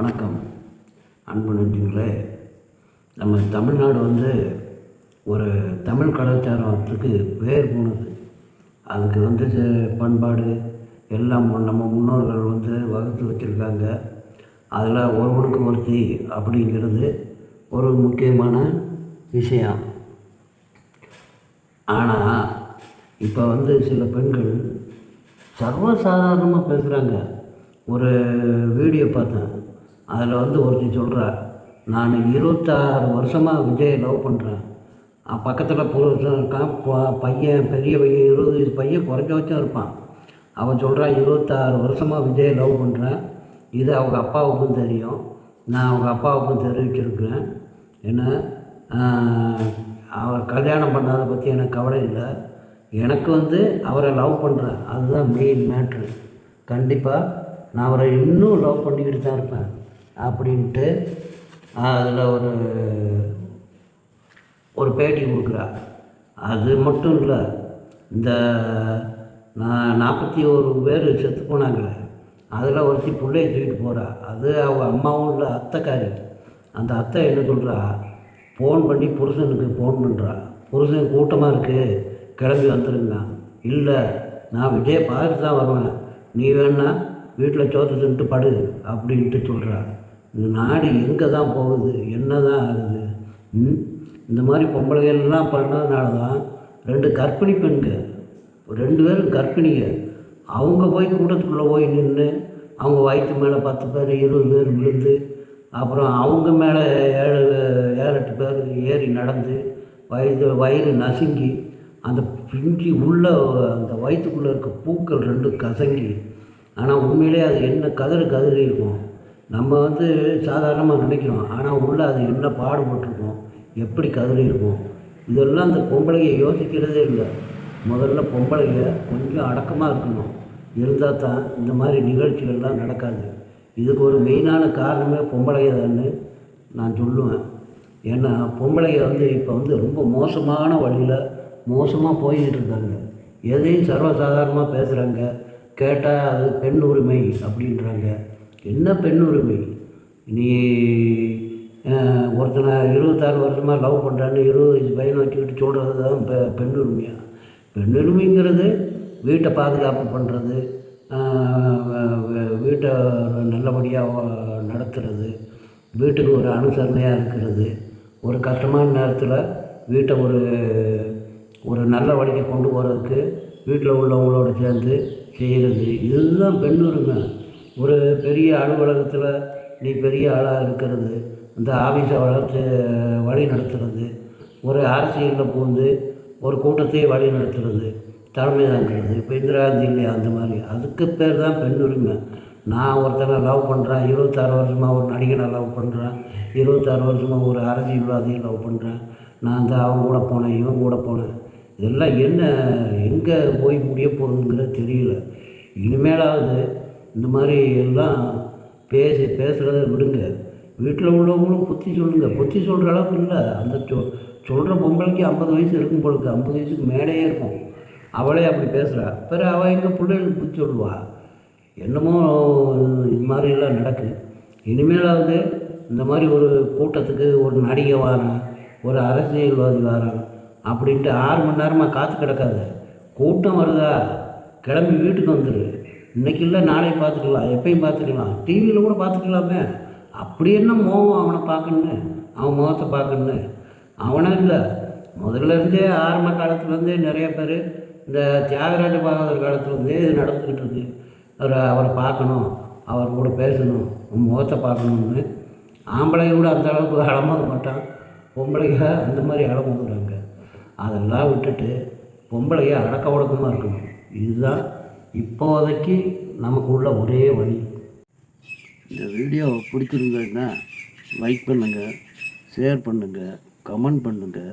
வணக்கம். அன்பு நன்றிங்களே நம்ம தமிழ்நாடு வந்து ஒரு தமிழ் கலாச்சாரத்துக்கு பேர் போனது. அதுக்கு வந்து ச- பண்பாடு எல்லாம் நம்ம முன்னோர்கள் வந்து வகுத்து வச்சுருக்காங்க. அதில் ஒருவனுக்கு ஒருத்தி அப்படிங்கிறது ஒரு முக்கியமான விஷயம். ஆனால் இப்போ வந்து சில பெண்கள் சர்வசாதாரணமாக பேசுகிறாங்க ஒரு வீடியோ பார்த்தேன். அதில் வந்து ஒருத்தர் சொல்கிறா நான் இருபத்தாறு வருஷமாக விஜயை லவ் பண்ணுறேன் பக்கத்தில் புருஷன் இருக்கான் ப- பையன் பெரிய பையன் இருபது வயசு பையன் குறைஞ்சபட்சம் இருப்பான். அவன் சொல்கிறான் இருபத்தாறு வருஷமாக விஜயை லவ் பண்ணுறேன் இது அவங்க அப்பாவுக்கும் தெரியும். நான் அவங்க அப்பாவுக்கும் தெரிவிச்சிருக்கிறேன். என்ன? அவர் கல்யாணம் பண்ணாத பற்றி எனக்கு கவலை இல்லை. எனக்கு வந்து அவரை லவ் பண்ணுறேன் அதுதான் மெயின் மேட்ரு கண்டிப்பாக நான் அவரை இன்னும் லவ் பண்ணிக்கிட்டு தான் இருப்பேன். அப்படின்ட்டு அதில் ஒரு ஒரு பேட்டி கொடுக்குறா. அது மட்டும் இல்லை இந்த நான் நாற்பத்தி ஒரு பேர் செத்து போனாங்களே அதில் ஒருத்தி பிள்ளைய தூக்கிட்டு போகிறா அது அவங்க அம்மாவும் இல்லை அத்தைக்காரி. அந்த அத்தை என்ன சொல்கிறா ஃபோன் பண்ணி புருஷனுக்கு ஃபோன் பண்ணுறா புருஷன் கூட்டமாக இருக்குது கிளம்பி வந்துருங்கண்ணா இல்லை நான் விஜயை பார்த்துட்டு தான் வருவேன். நீ வேணா வீட்டில் சோத்து தின்ட்டு படு அப்படின்ட்டு சொல்கிறா நாடு எங்கே தான் போகுது? என்ன தான் ஆகுது இந்த மாதிரி பொம்பளைகள்லாம் பண்ணதுனால தான் ரெண்டு கர்ப்பிணி பெண்கள் ரெண்டு பேரும் கர்ப்பிணிங்க அவங்க போய் கூட்டத்துக்குள்ளே போய் நின்று அவங்க வயிற்று மேலே பத்து பேர் இருபது பேர் விழுந்து அப்புறம் அவங்க மேலே ஏழு ஏழு எட்டு பேர் ஏறி நடந்து வயிறு வயிறு நசுங்கி அந்த பிஞ்சி உள்ள அந்த வயிற்றுக்குள்ளே இருக்க பூக்கள் ரெண்டும் கசங்கி ஆனால் உண்மையிலே அது என்ன கதறு கதறி இருக்கும்? நம்ம வந்து சாதாரணமாக நினைக்கிறோம். ஆனால் உள்ளே அது என்ன பாடுபட்டிருக்கோம் எப்படி கதறி இருக்கும் இதெல்லாம் அந்த பொம்பளைங்க யோசிக்கிறதே இல்லை. முதல்ல பொம்பளைங்க கொஞ்சம் அடக்கமாக இருக்கணும். இருந்தால் தான் இந்த மாதிரி நிகழ்ச்சிகள்லாம் நடக்காது. இதுக்கு ஒரு மெயினான காரணமே பொம்பளைங்க தான் நான் சொல்லுவேன். ஏன்னா பொம்பளைங்க வந்து இப்போ வந்து ரொம்ப மோசமான வழியில் மோசமாக போய்கிட்டு இருக்காங்க. எதையும் சர்வசாதாரணமாக பேசுகிறாங்க கேட்டால் அது பெண் உரிமை அப்படின்றாங்க. என்ன பெண் உரிமை? நீ ஒருத்தனை இருபத்தாறு வருஷமாக லவ் பண்ணுறான்னு இருபது பையனை வச்சுக்கிட்டு சொல்கிறது தான் பெ பெண் உரிமையா? பெண் உரிமைங்கிறது வீட்டை பாதுகாப்பு பண்ணுறது வீட்டை நல்லபடியாக நடத்துறது வீட்டுக்கு ஒரு அனுசரணையாக இருக்கிறது ஒரு கஷ்டமான நேரத்தில் வீட்டை ஒரு ஒரு நல்ல வழிக்கு கொண்டு போகிறதுக்கு வீட்டில் உள்ளவங்களோட சேர்ந்து செய்கிறது இதுதான் பெண் உரிமை. ஒரு பெரிய அலுவலகத்தில் நீ பெரிய ஆளாக இருக்கிறது இந்த ஆஃபீஸை வளர்த்து வழி நடத்துறது ஒரு அரசியலில் பூந்து ஒரு கூட்டத்தையே வழி நடத்துறது தலைமை தாங்கிறது இப்போ இந்திரா காந்தி இல்லையா அந்த மாதிரி. அதுக்கு பேர் தான் பெண் உரிமை. நான் ஒருத்தனை லவ் பண்ணுறேன் இருபத்தாறு வருஷமாக ஒரு நடிகனை லவ் பண்ணுறேன் இருபத்தாறு வருஷமாக ஒரு அரசியல்வாதியை லவ் பண்ணுறேன் நான் இந்த அவங்க கூட போனேன் இவன் கூட போனேன். இதெல்லாம் என்ன எங்கே போய் முடிய போகுதுங்கிறது தெரியல. இனிமேலாவது இந்த மாதிரி எல்லாம் பேசி பேசுகிறத விடுங்க. வீட்டில் உள்ளவங்களும் புத்தி சொல்லுங்கள் புத்தி சொல்கிற அளவுக்கு இல்லை. அந்த சொ சொல்கிற பொம்பளைக்கு ஐம்பது வயசு இருக்கும் பொழுது ஐம்பது வயசுக்கு மேலேயே இருக்கும். அவளே அப்படி பேசுகிறா பிறகு அவள் எங்கள் பிள்ளைகளுக்கு புத்தி சொல்லுவாள் என்னமோ இது மாதிரியெல்லாம் நடக்குது இனிமேலாவது இந்த மாதிரி ஒரு கூட்டத்துக்கு ஒரு நடிகை வாரான் ஒரு அரசியல்வாதி வாரான் அப்படின்ட்டு ஆறு மணி நேரமாக காற்று கிடக்காது. கூட்டம் வருதா? கிளம்பி வீட்டுக்கு வந்துடு இன்றைக்கி இல்லை நாளை பார்த்துக்கலாம் எப்பயும் பார்த்துக்கலாம். டிவியில் கூட பார்த்துக்கலாமே. அப்படி என்ன மோகம் அவனை பார்க்கணுன்னு? அவன் முகத்தை பார்க்கணுன்னு? அவனும் இல்லை. முதல்ல இருந்தே ஆரம்ப காலத்துலேருந்தே நிறைய பேர் இந்த தியாகராஜ பாகவதர் காலத்துலேருந்தே இது நடந்துக்கிட்டு இருக்கு. அவரை அவரை பார்க்கணும் அவர் கூட பேசணும் உன் முகத்தை பார்க்கணுன்னு ஆம்பளை கூட அந்த அளவுக்கு அலமோத மாட்டான். பொம்பளைங்க அந்த மாதிரி அலமோதுறாங்க. அதெல்லாம் விட்டுட்டு பொம்பளைங்க அடக்க ஒடுக்கமாக இருக்கணும். இதுதான் இப்போதைக்கு நமக்கு உள்ள ஒரே வழி. இந்த வீடியோ பிடிச்சிருந்ததுன்னா லைக் பண்ணுங்கள் ஷேர் பண்ணுங்கள் கமெண்ட் பண்ணுங்கள்